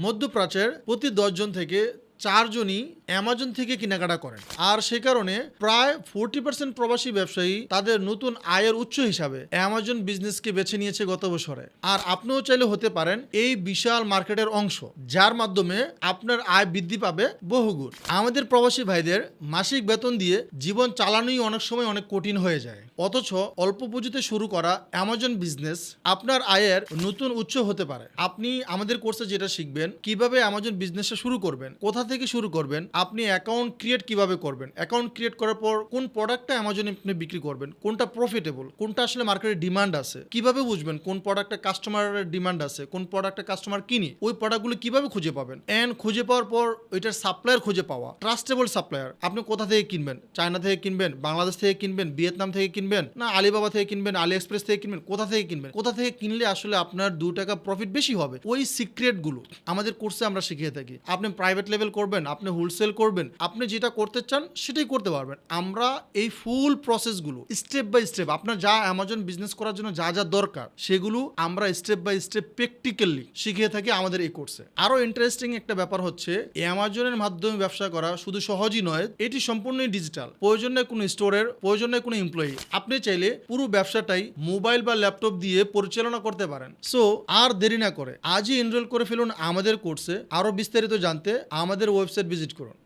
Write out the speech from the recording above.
মধ্যপ্রাচ্যের প্রতি দশজন থেকে চারজনই অ্যামাজন থেকে কেনাকাটা করেন। আর সে কারণে প্রায় ফোরটি পার্সেন্ট প্রবাসী ব্যবসায়ী তাদের নতুন আয়ের উৎস হিসাবে অ্যামাজন বিজনেসকে বেছে নিয়েছে গত বছরে। আর আপনিও চাইলে হতে পারেন এই বিশাল মার্কেটের অংশ, যার মাধ্যমে আপনার আয় বৃদ্ধি পাবে বহুগুণ। আমাদের প্রবাসী ভাইদের মাসিক বেতন দিয়ে জীবন চালানোই অনেক সময় অনেক কঠিন হয়ে যায়। অথচ অল্প পুঁজিতে শুরু করা অ্যামাজন বিজনেস আপনার আয়ের নতুন উৎস হতে পারে। আপনি আমাদের কোর্সে যেটা শিখবেন, কীভাবে অ্যামাজন বিজনেসটা শুরু করবেন, কোথা থেকে শুরু করবেন, আপনি অ্যাকাউন্ট ক্রিয়েট কীভাবে করবেন? অ্যাকাউন্ট ক্রিয়েট করার পর কোন প্রোডাক্টটা অ্যামাজনে আপনি বিক্রি করবেন? কোনটা প্রফিটেবল কোনটা আসলে মার্কেটে ডিমান্ড আছে? কীভাবে বুঝবেন কোন প্রোডাক্টে কাস্টমারের ডিমান্ড আছে? কোন প্রোডাক্টে কাস্টমার কিনি? ওই প্রোডাক্টগুলো কীভাবে খুঁজে পাবেন? এন্ড খুঁজে পাওয়ার পর ওইটার সাপ্লায়ার খুঁজে পাওয়া। ট্রাস্টেবল সাপ্লায়ার আপনি কোথা থেকে কিনবেন? চায়না থেকে কিনবেন? বাংলাদেশ থেকে কিনবেন? ভিয়েতনাম থেকে কিনবেন? না আলিবাবা থেকে কিনবেন? আলি এক্সপ্রেস থেকে কিনবেন? কোথা থেকে কিনবেন? কোথা থেকে কিনলে আসলে আপনার দু টাকা প্রফিট বেশি হবে? ওই সিক্রেটগুলো আমাদের কোর্সে আমরা শিখিয়ে থাকি। আপনি প্রাইভেট লেভেল করবেন, আপনি হোলসেল করবেন, আপনি যেটা করতে চান সেটাই করতে পারবেন। আমরা এই ফুল প্রসেসগুলো স্টেপ বাই স্টেপ আপনার যা অ্যামাজন বিজনেস করার জন্য যা যা দরকার, সেগুলো আমরা স্টেপ বাই স্টেপ প্র্যাকটিক্যালি শিখিয়ে থাকি আমাদের এই কোর্সে আরও ইন্টারেস্টিং একটা ব্যাপার হচ্ছে অ্যামাজনের মাধ্যমে ব্যবসা করা শুধু সহজই নয়, এটি সম্পূর্ণই ডিজিটাল প্রয়োজন নেই কোনো স্টোরের প্রয়োজন নেই কোনো এমপ্লয়ি আপনি চাইলে পুরো ব্যবসাটাই মোবাইল বা ল্যাপটপ দিয়ে পরিচালনা করতে পারেন। সো আর দেরি না করে, আজই এনরোল করে ফেলুন আমাদের কোর্সে আরও বিস্তারিত জানতে আমাদের ওয়েবসাইট ভিজিট করুন।